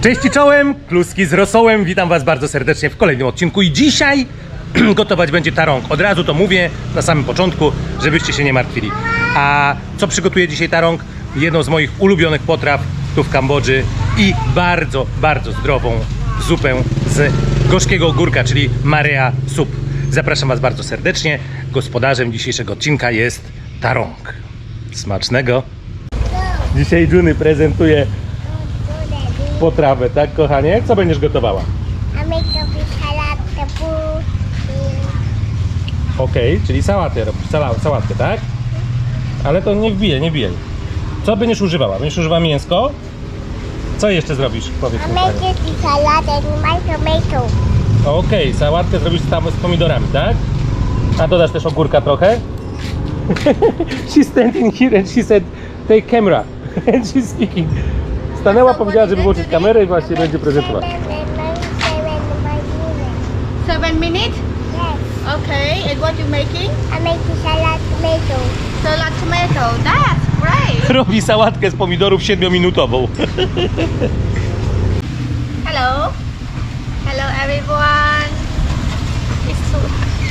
Cześć i czołem, kluski z rosołem, witam was bardzo serdecznie w kolejnym odcinku i dzisiaj gotować będzie tarąg. Od razu to mówię na samym początku, żebyście się nie martwili. A co przygotuje dzisiaj tarąg? Jedną z moich ulubionych potraw tu w Kambodży i bardzo, bardzo zdrową zupę z gorzkiego ogórka, czyli marea soup. Zapraszam was bardzo serdecznie. Gospodarzem dzisiejszego odcinka jest tarąg. Smacznego! Dzisiaj Juny prezentuje potrawę, tak kochanie? Co będziesz gotowała? I make a fish salad, the food. Okej, czyli sałatę robisz, sala, sałatkę, tak? Ale to nie wbije, nie wbijaj. Co będziesz używała? Będziesz używała mięsko? Co jeszcze zrobisz? Powiedz mi. kochanie. a fish salad and my tomato. Okej, sałatkę zrobisz tam z pomidorami, tak? A dodasz też ogórka trochę? She's standing here and she said, take camera. And she's speaking. Stanęła, powiedziała, żeby włączyć kamerę i właśnie będzie prezentować. Seven minutes. Yes. Okay, and what you making? I make a salad tomato. Salad tomato. That's great. Robi sałatkę z pomidorów 7-minutową. Hello. Hello everyone. It's too,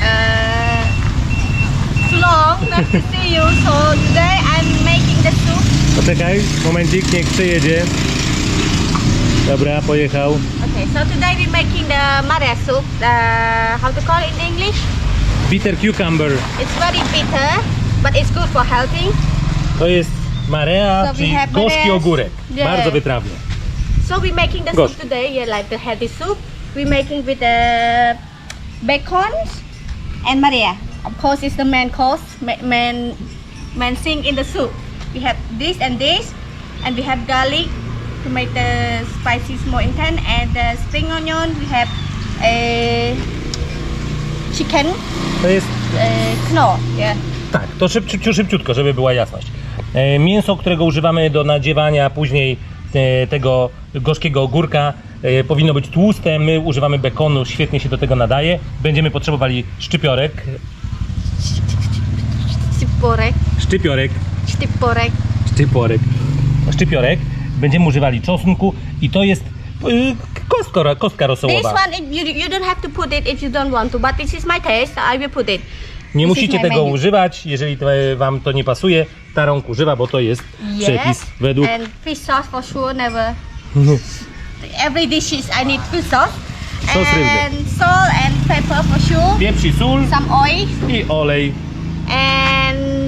uh, too long not to see you. So today I'm making the soup. Poczekaj, momencik, niech przyjedzie. Dobra, pojechał. Okay, so today we're making the mara soup. The, how to call it in English? Bitter cucumber. It's very bitter, but it's good for healthy. To jest marea, So czyli gorzki ogórek. Yeah. Bardzo wytrawny. So we're making the soup today, yeah, like the healthy soup. We're making with the bacon and Maria. Of course, it's the main course, main main thing in the soup. We have this and this, and we have garlic to make the spices more intense, and the spring onion. We have a chicken To jest, uh, knorr, yeah. tak, to szybciutko, szybciutko, żeby była jasność. E, Mięso, którego używamy do nadziewania później e, tego gorzkiego ogórka, e, powinno być tłuste. My używamy bekonu, świetnie się do tego nadaje. Będziemy potrzebowali szczypiorek, Stiporek, szczypiorek, stiporek. szczyporek, szczypiorek. Będziemy używali czosnku i to jest y, kostka, kostka This rosołowa. one, it, you, you don't have to put it if you don't want to, but this is my taste, so I will put it. Nie This is musicie my tego menu. używać, jeżeli to, e, wam to nie pasuje, tarąg używa, bo to jest przepis według... And fish sauce for sure, never. Every dishes I need fish sauce. Sos rybny. and salt and pepper for sure. Pieprz i sól Some oil i olej. and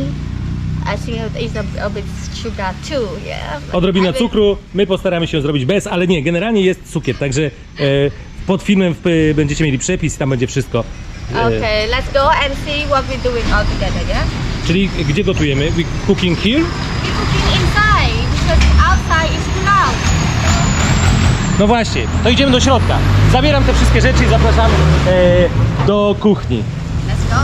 I think it's a, a bit sugar too. Yeah. Odrobina I will- cukru, my postaramy się zrobić bez, ale nie, generalnie jest cukier, także e, pod filmem w, będziecie mieli przepis, tam będzie wszystko. E, Okay, let's go and see what we're doing all together. Yeah. Czyli gdzie gotujemy? We cooking here? We're cooking inside because outside is too loud. No właśnie, to idziemy do środka. Zabieram te wszystkie rzeczy i zapraszam e, do kuchni. Let's go.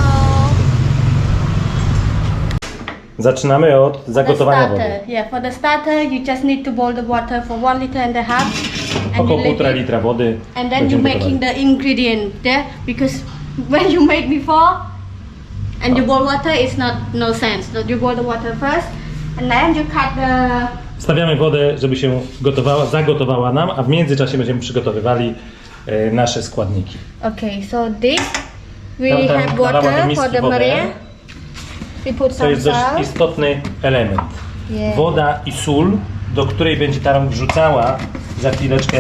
Zaczynamy od zagotowania the wody. starter. Yeah, for the starter, you just need to boil the water for one liter and a half. And Około you it- litra wody. And then będziemy you're making the ingredient there because when you make before and you boil water, it's not no sense. So you boil the water first, and then you cut the Stawiamy wodę, żeby się gotowała, zagotowała nam, a w międzyczasie będziemy przygotowywali e, nasze składniki. Okay, so this we Tam- tam have water miski for the wodę. Maria. We put To some jest dość salt. istotny element. Yeah. Woda i sól, do której będzie tarą wrzucała za chwileczkę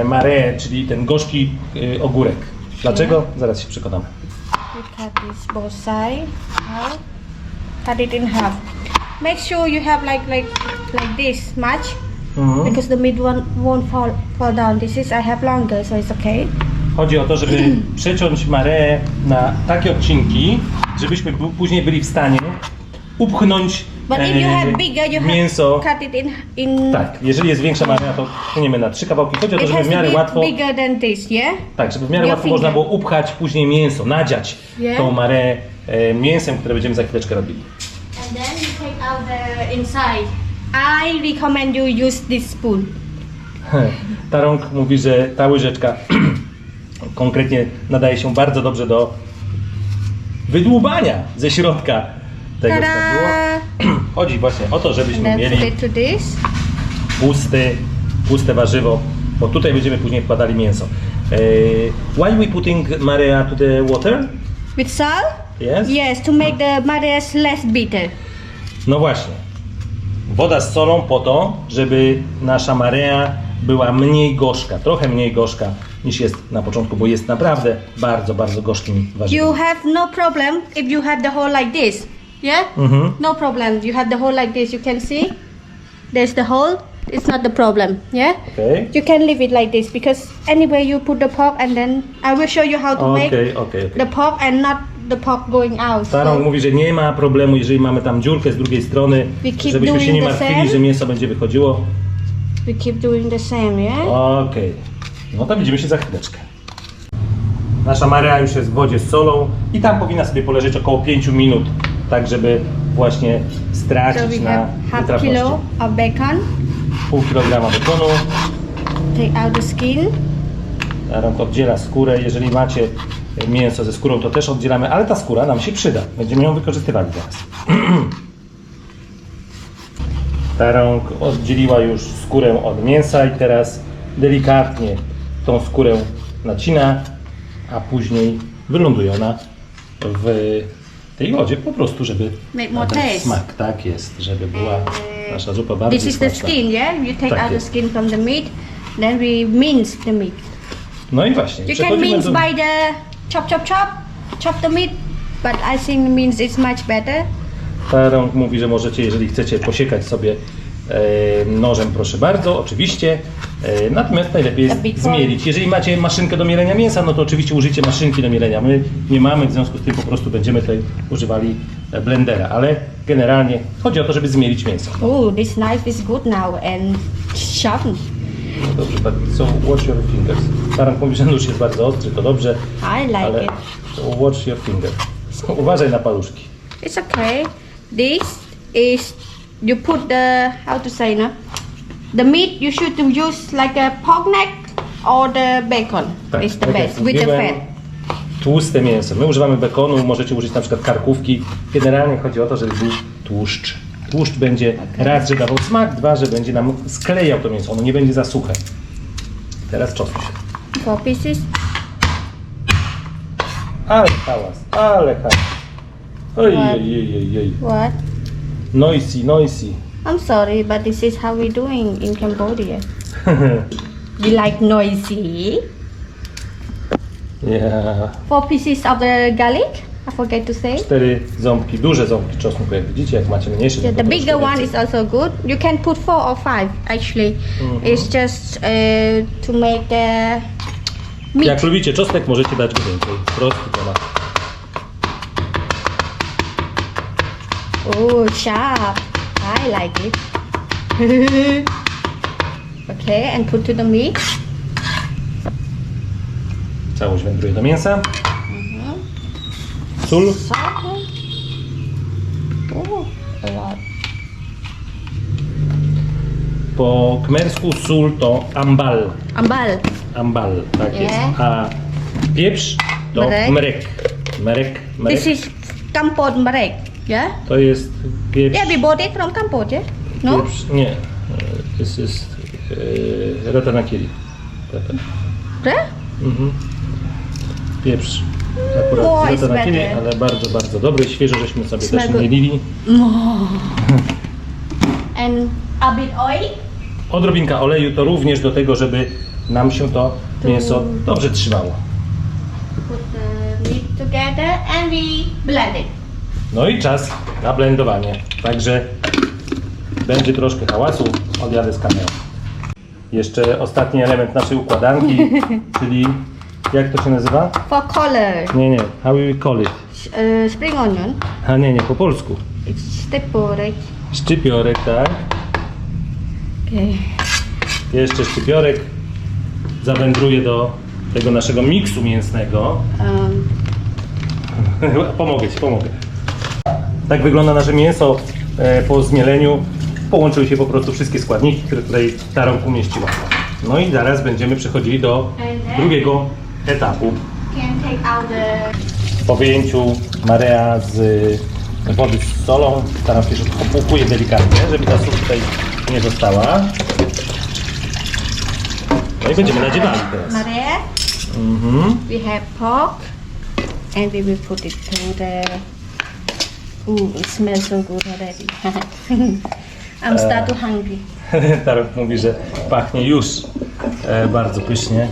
e, marę, czyli ten gorzki e, ogórek. Dlaczego? Zaraz się przekonamy. Cut this both side out. Cut it in half. Make sure you have like like like this much Mhm. because the mid one won't fall fall down. This is I have longer, so it's okay. Chodzi o to, żeby przeciąć marę na takie odcinki, żebyśmy później byli w stanie upchnąć But if you e, have bigger, you mięso. have cut it in in. Tak, jeżeli jest większa marea, to pchniemy na trzy kawałki. Chodzi o to, It żeby has w to miarę be łatwo, bigger than this, yeah. tak, żeby w miarę your łatwo można finger. było upchać później mięso, nadziać Yeah. tą marę e, mięsem, które będziemy za chwileczkę robili. And then you take out the inside. I recommend you use this spoon. Tarąg mówi, że ta łyżeczka konkretnie nadaje się bardzo dobrze do wydłubania ze środka tego, było. Chodzi właśnie o to, And żebyśmy put mieli it to this. pusty, puste warzywo bo tutaj będziemy później wkładali mięso. E, why we putting Maria to the water? With salt? Yes? Yes, to make the marias less bitter. No właśnie. Woda z solą po to, żeby nasza Maria była mniej gorzka, trochę mniej gorzka niż jest na początku, bo jest naprawdę bardzo, bardzo gorzkim warzywem. You have no problem if you have the hole like this. Yeah? Mhm. No problem. You have the hole like this. You can see? There's the hole. It's not the problem. Yeah? Okej. You can leave it like this because anyway you put the pork and then I will show you how to make Okej, okej, okej. the pork and not the pork going out. So, mówi, że nie ma problemu, jeżeli mamy tam dziurkę z drugiej strony, We keep żebyśmy się doing nie the martwili, same. że mięso będzie wychodziło. we keep doing the same, yeah? Okej. No to widzimy się za chwileczkę. Nasza Maria już jest w wodzie z solą i tam powinna sobie poleżeć około 5 minut, tak żeby właśnie So stracić we na have half wytrawności. kilo of bacon. Pół kilograma bekonu, Take out the skin. Rąk oddziela skórę. Jeżeli macie mięso ze skórą, to też oddzielamy, ale ta skóra nam się przyda. Będziemy ją wykorzystywali teraz. Ta rąk oddzieliła już skórę od mięsa i teraz delikatnie tą skórę nacina, a później wyląduje ona w tej wodzie po prostu, żeby Make more nadać taste. smak. Tak jest, żeby była nasza zupa bardziej This is the smaczna. skin, yeah? You take Tak out the jest. skin from the meat. Then we mince the meat. No i właśnie. You can przechodzimy mince do- by the chop, chop, chop, chop the meat. But I think mince is much better. Tarąg mówi, że możecie, jeżeli chcecie posiekać sobie nożem, proszę bardzo, oczywiście. E, natomiast najlepiej jest zmielić. Jeżeli macie maszynkę do mielenia mięsa, no to oczywiście użyjcie maszynki do mielenia. My nie mamy, w związku z tym po prostu będziemy tutaj używali e, blendera, ale generalnie chodzi o to, żeby zmielić mięso. Oh, this knife is good now and sharpened. No dobrze, tak. So watch your fingers. Tarąg mówi, że nóż jest bardzo ostry, to dobrze, I like ale it. watch your finger. Uważaj na paluszki. It's okay. This is you put the how to say no? The meat you should use like a pork neck or the bacon. Tak, It's the tak best with the fat. Tłuste mięso. My używamy bekonu, możecie użyć na przykład karkówki. Generalnie chodzi o to, żeby był tłuszcz. Tłuszcz będzie raz, że dawał smak, dwa, że będzie nam sklejał to mięso. Ono nie będzie za suche. Teraz się. Four pieces. Ale hałas, ale hałas. Oj, What? oj, oj, oj, oj. What? Noisy, noisy. I'm sorry, but this is how we doing in Cambodia. We like noisy. yeah. Four pieces of the garlic. I forget to say. Cztery ząbki, duże ząbki czosnku, jak widzicie, jak macie mniejsze, Yeah, the bigger one is also good. You can put four or five actually. It's just uh, to make the meat. Jak lubicie czosnek, możecie dać więcej. Prosty temat. Oh, sharp. I like it. okay, and put to the meat. Całość wędruje do mięsa. Mhm. Sól. Salt. Oh, a lot. Po kmersku sól to ambal. Ambal. Ambal, tak Nie. jest. A pieprz to Mrek. mrek. Mrek, mrek. This is kampot marek. Yeah? To jest pieprz. Yeah, we bought it from yeah? No? Pieprz, nie. This is e, ratanakiri. Pepper. Yeah? Mhm. Pieprz. Akurat More z ratanakiri, ale bardzo, bardzo dobry. Świeżo żeśmy sobie Smell też mielili. And a bit oil. Odrobinka oleju to również do tego, żeby nam się to mięso dobrze trzymało. Put the meat together and we blend it. No i czas na blendowanie. Także będzie troszkę hałasu, odjadę z kamerą. Jeszcze ostatni element naszej układanki, czyli jak to się nazywa? For color, Nie, nie, how we call it? uh, spring onion. A nie, nie, po polsku. Right? Szczypiorek, tak? Okay. Jeszcze szczypiorek zawędruje do tego naszego miksu mięsnego. Um, pomogę Ci, pomogę. Tak wygląda nasze mięso e, po zmieleniu. Połączyły się po prostu wszystkie składniki, które tutaj ta rąk umieściła. No i zaraz będziemy przechodzili do drugiego etapu. Po wyjęciu Marea z wody z solą staram się, że opłukuję delikatnie, żeby ta sól tutaj nie została. No i będziemy nadziewali teraz. Maria, Mhm. we have pork and we will put it to the. Ooh, it smells so good already. I'm start to hungry. Tarok mówi, że pachnie już e, bardzo pysznie.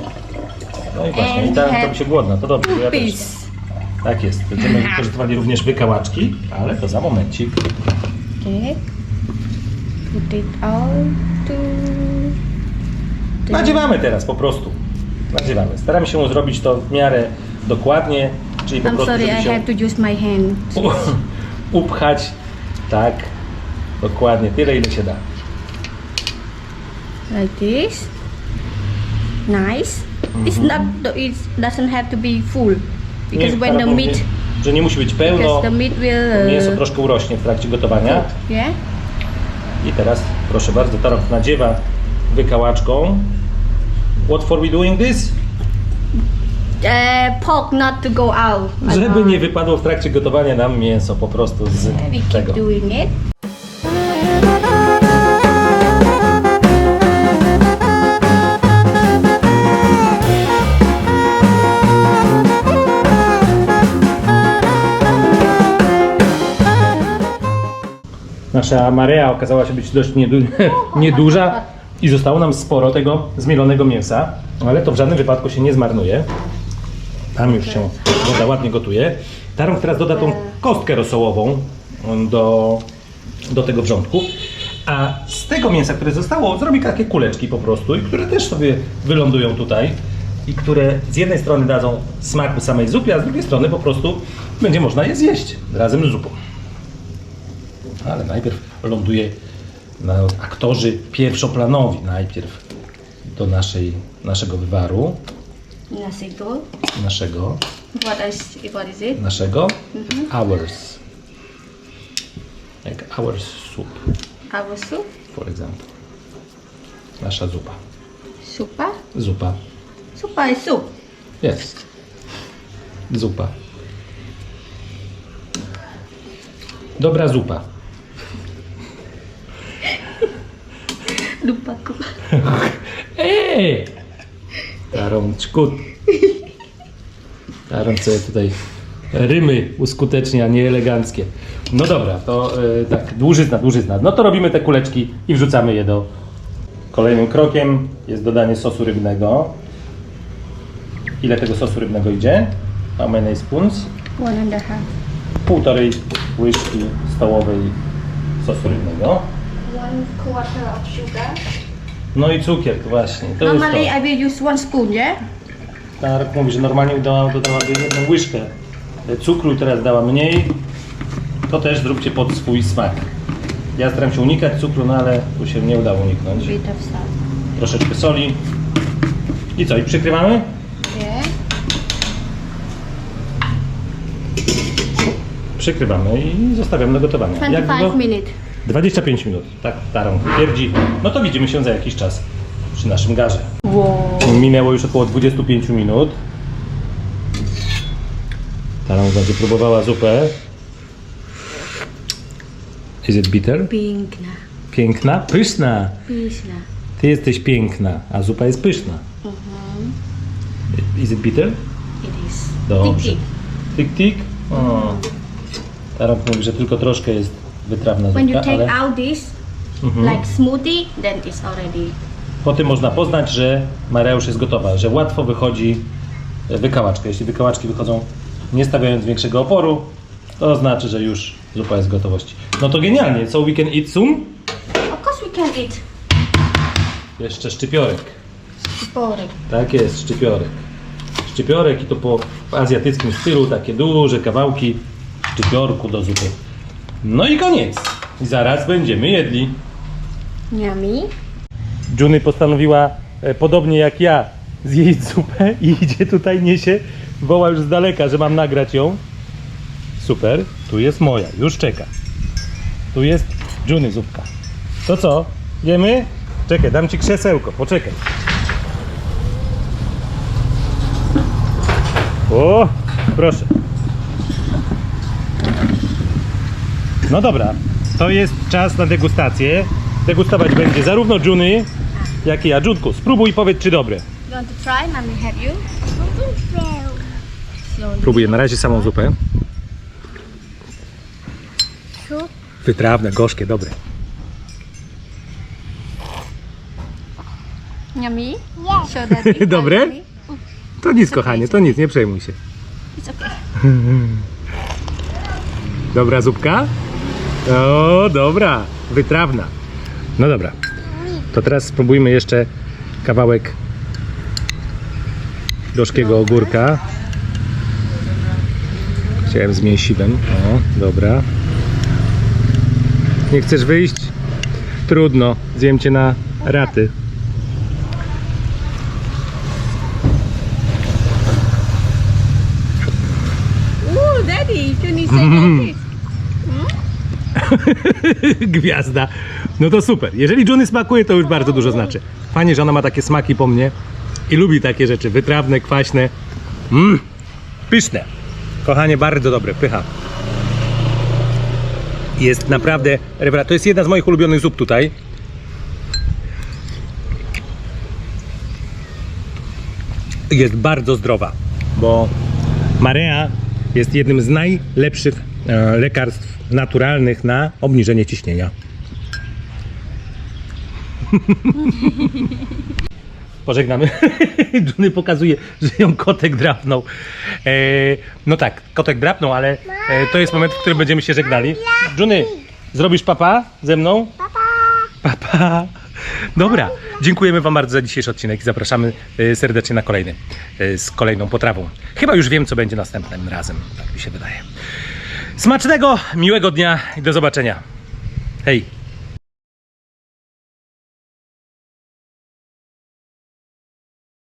No i właśnie, i Tarok robi się głodna, to dobrze, bo ja też. Peace. Tak jest. Będziemy wykorzystywali również wykałaczki, ale to za momencik. Okay. Put it all to. Nadziewamy teraz po prostu. Nadziewamy. Staramy się zrobić to w miarę dokładnie, czyli po I'm prostu sorry, I żeby się have to use my hand. Upchać. Tak. Dokładnie, tyle ile się da. like this. Nice. It's not. It doesn't have to be full because when Tarok the meat, że nie musi być pełno, because the meat will. mięso Uh, troszkę urośnie w trakcie gotowania. yeah. I teraz, proszę bardzo, Tarok nadziewa wykałaczką. What for we doing this? Uh, pork not to go out. Żeby nie wypadło w trakcie gotowania nam mięso po prostu z We keep tego. doing it. Nasza marea okazała się być dość niedu nieduża i zostało nam sporo tego zmielonego mięsa, ale to w żadnym wypadku się nie zmarnuje. Tam już się woda ładnie gotuje. Tarąg teraz doda tą kostkę rosołową do, do tego wrzątku. A z tego mięsa, które zostało, zrobi takie kuleczki po prostu i które też sobie wylądują tutaj i które z jednej strony dadzą smaku samej zupy, a z drugiej strony po prostu będzie można je zjeść razem z zupą. Ale najpierw ląduje na aktorzy pierwszoplanowi najpierw do naszej, naszego wywaru, Nasi gold. naszego, What is what is it? naszego hours. Jak hours soup, Our soup. for example. Nasza zupa. Supa. Zupa. Supa is soup. Jest. Zupa. Dobra zupa. Lupa ko. Ej! Taron, czkut. Taron sobie tutaj rymy uskutecznia, nieeleganckie. No dobra, to e, tak, dłużyzna, dłużyzna. No to robimy te kuleczki i wrzucamy je do... Kolejnym krokiem jest dodanie sosu rybnego. Ile tego sosu rybnego idzie? How many spoons? One and a half. Półtorej łyżki stołowej sosu rybnego. One quarter of sugar. No i cukier, właśnie. To jest Normally to. I will use one spoon, yeah? Tarek mówi, że normalnie dodała, dodałaby jedną łyżkę cukru, teraz dała mniej. To też zróbcie pod swój smak. Ja staram się unikać cukru, no ale tu się nie udało uniknąć. Bit of salt. Troszeczkę soli. I co, i przykrywamy? Yeah. Przykrywamy i zostawiamy do gotowania. 25 minutes. 25 minut, tak Tarą twierdzi. No to widzimy się za jakiś czas przy naszym garze. Wow. Minęło już około 25 minut. Tarą będzie próbowała zupę. Is it bitter? Piękna. Piękna? Pyszna. Pyszna. Ty jesteś piękna, a zupa jest pyszna. Is it bitter? It is. Dobrze. Tik, tik. Tik tik? O. Tarant mówi, że tylko troszkę jest wytrawna When you zupka, take ale out this, Mhm. like smoothie, then it's already. po tym można poznać, że Mareusz jest gotowa, że łatwo wychodzi wykałaczka. Jeśli wykałaczki wychodzą nie stawiając większego oporu, to znaczy, że już zupa jest w gotowości. No to genialnie. So we can eat soon? Of course we can eat. Jeszcze szczypiorek. Pork. Tak jest, szczypiorek. Szczypiorek i to po w azjatyckim stylu, takie duże kawałki szczypiorku do zupy. No i koniec. I zaraz będziemy jedli. Yummy. Juny postanowiła, e, podobnie jak ja, zjeść zupę i idzie tutaj, niesie, woła już z daleka, że mam nagrać ją. Super, tu jest moja, już czeka. Tu jest Juny zupka. To co, jemy? Czekaj, dam ci krzesełko, poczekaj. O, proszę. No dobra, to jest czas na degustację. Degustować będzie zarówno Juny, Jakie ja? Dżutku, spróbuj i powiedz, czy dobre. You want to try? Mommy help you. Slowly. Próbuję na razie samą zupę. Wytrawne, gorzkie, dobre. Yummy. Yes. Show. Dobre? Yummy. To nic, kochanie, to nic, nie przejmuj się. It's okay. Dobra zupka? O, dobra, wytrawna. No dobra, to teraz spróbujmy jeszcze kawałek gorzkiego ogórka. Chciałem z mięsiwem. O, dobra. Nie chcesz wyjść? Trudno, zjem cię na raty. Ooh, daddy, can you say. Gwiazda. No to super. Jeżeli Johnny smakuje, to już bardzo dużo znaczy. Fajnie, że ona ma takie smaki po mnie i lubi takie rzeczy. Wytrawne, kwaśne. Mmm, pyszne. Kochanie, bardzo dobre. Pycha. Jest naprawdę rewelacja. To jest jedna z moich ulubionych zup tutaj. Jest bardzo zdrowa, bo Marea jest jednym z najlepszych lekarstw naturalnych na obniżenie ciśnienia. Pożegnamy. Johnny pokazuje, że ją kotek drapnął. E, no tak, kotek drapnął, ale e, to jest moment, w którym będziemy się żegnali. Johnny, zrobisz papa ze mną? Papa. Papa. Dobra, dziękujemy Wam bardzo za dzisiejszy odcinek i zapraszamy e, serdecznie na kolejny e, z kolejną potrawą. Chyba już wiem, co będzie następnym razem, tak mi się wydaje. Smacznego, miłego dnia i do zobaczenia. Hej!